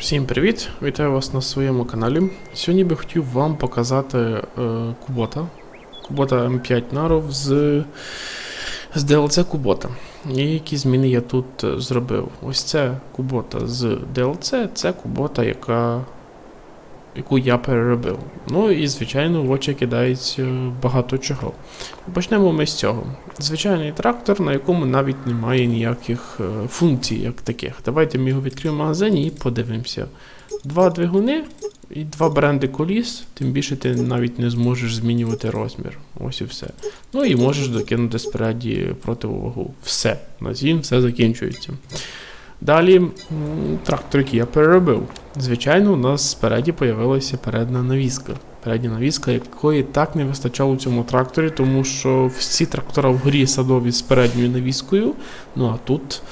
Всім привіт! Вітаю вас на своєму каналі. Сьогодні би хотів вам показати е, Кубота. Кубота М5 Наров з, з DLC Кубота. І які зміни я тут е, зробив. Ось це Кубота з DLC, це Кубота, яка, яку я переробив. Ну і, звичайно, в очі кидається багато чого. Почнемо ми з цього. Звичайний трактор, на якому навіть немає ніяких е, функцій, як таких. Давайте ми його відкриємо в магазині і подивимося. Два двигуни і два бренди коліс, тим більше ти навіть не зможеш змінювати розмір. Ось і все. Ну і можеш докинути спереді противовагу. Все. На цім все закінчується. Далі трактор, який я переробив. Звичайно, у нас спереді з'явилася передна навіска. Передня навіска, якої так не вистачало у цьому тракторі, тому що всі трактора вгорі садові з передньою навіскою, ну а тут,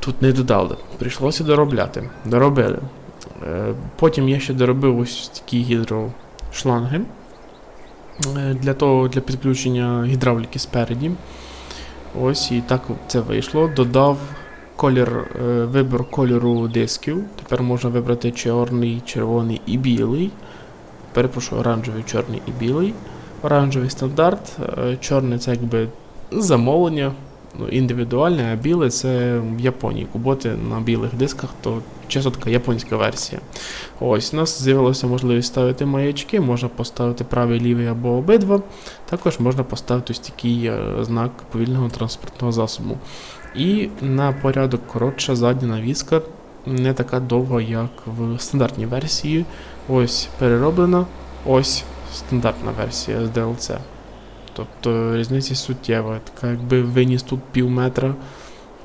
тут не додали. Прийшлося доробляти. Доробили. Е, Потім я ще доробив ось такі гідрошланги е, для того, для підключення гідравліки спереді. Ось і так це вийшло. Додав колір, е, вибір кольору дисків. Тепер можна вибрати чорний, червоний і білий. Перепрошую, оранжевий, чорний і білий. Оранжевий стандарт, е, чорний це якби замовлення, ну, індивідуальне, а біле це в Японії. Куботи на білих дисках, то чесно така японська версія. Ось, у нас з'явилася можливість ставити маячки, можна поставити правий, лівий або обидва. Також можна поставити ось такий е, знак повільного транспортного засобу. І на порядок коротша задня навіска, не така довга, як в стандартній версії. Ось перероблена, ось стандартна версія з DLC. Тобто різниця суттєва. Така якби виніс тут пів метра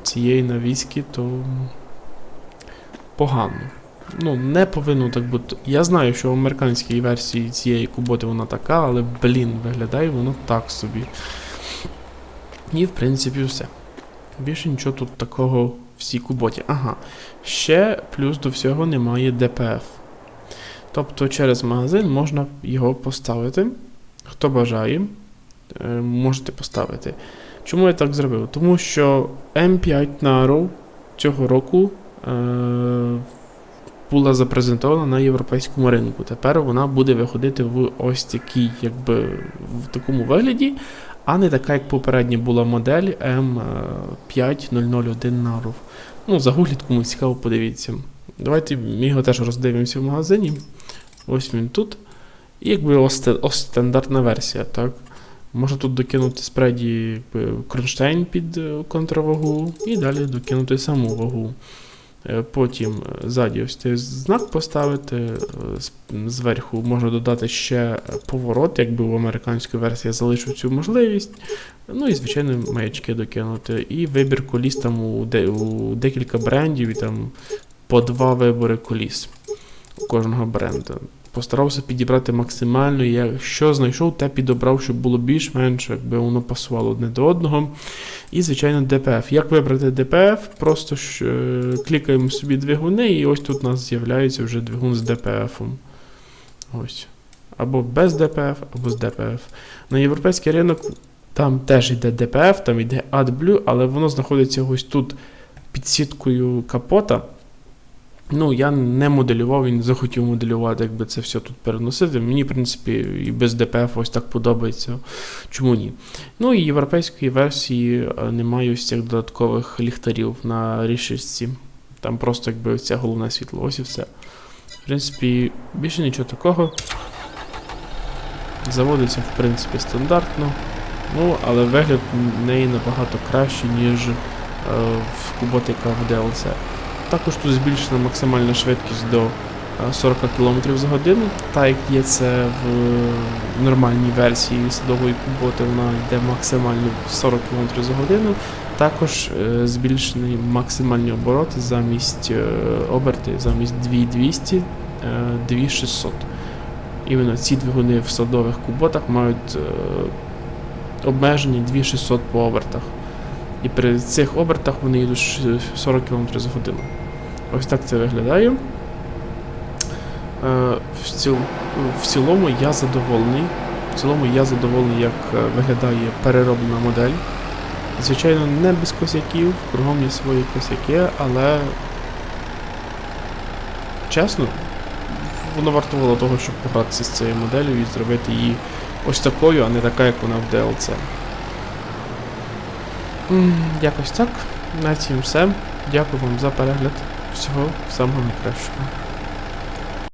цієї навіски, то погано. Ну, не повинно так бути. Я знаю, що в американській версії цієї куботи вона така, але, блін, виглядає воно так собі. І в принципі все. Більше нічого тут такого в цій куботі. Ага. Ще плюс до всього немає DPF. Тобто через магазин можна його поставити. Хто бажає, можете поставити. Чому я так зробив? Тому що M5 Narrow цього року е, була запрезентована на європейському ринку. Тепер вона буде виходити в ось такій, якби в такому вигляді, а не така, як попередня була модель M5001 Narrow. Ну, загугліть, кому цікаво, подивіться. Давайте ми його теж роздивимося в магазині. Ось він тут. І якби ось стандартна версія, так? Можна тут докинути спереді кронштейн під е, контравагу і далі докинути саму вагу. Е, Потім е, ззаді ось цей знак поставити, зверху можна додати ще поворот, якби в американській версії я залишу цю можливість. Ну і, звичайно, маячки докинути. І вибір коліс там у, де, у декілька брендів і там по два вибори коліс у кожного бренду. Постарався підібрати максимально, я що знайшов, те підобрав, щоб було більш-менш, якби воно пасувало одне до одного. І, звичайно, DPF. Як вибрати DPF? Просто ж, е, клікаємо собі двигуни, і ось тут у нас з'являється вже двигун з DPF. Ось. Або без DPF, або з DPF. На європейський ринок там теж йде DPF, там йде AdBlue, але воно знаходиться ось тут під сіткою капота. Ну, я не моделював, він захотів моделювати, якби це все тут переносити. Мені, в принципі, і без DPF ось так подобається. Чому ні? Ну і європейської версії е, немає ось цих додаткових ліхтарів на рішечці. Там просто якби це головне світло, ось і все. В принципі, більше нічого такого. Заводиться, в принципі, стандартно. Ну, але вигляд в неї набагато кращий, ніж е, в куботика в DLC. Також тут збільшена максимальна швидкість до е, 40 км за годину, так як є це в нормальній версії садової куботи, вона йде максимально 40 км за годину. Також е, збільшені максимальні обороти замість е, оберти, замість 2200, е, 2600. Іменно ці двигуни в садових куботах мають е, обмежені 2600 по обертах. І при цих обертах вони йдуть 40 км за годину. Ось так це виглядає. Е, в, ціл, в цілому я задоволений. В цілому я задоволений, як е, виглядає перероблена модель. Звичайно, не без косяків, кругом є свої косяки, але чесно, воно вартувало того, щоб погратися з цією моделлю і зробити її ось такою, а не така, як вона в DLC. Якось так. На цім все. Дякую вам за перегляд. Всього самого найкращого.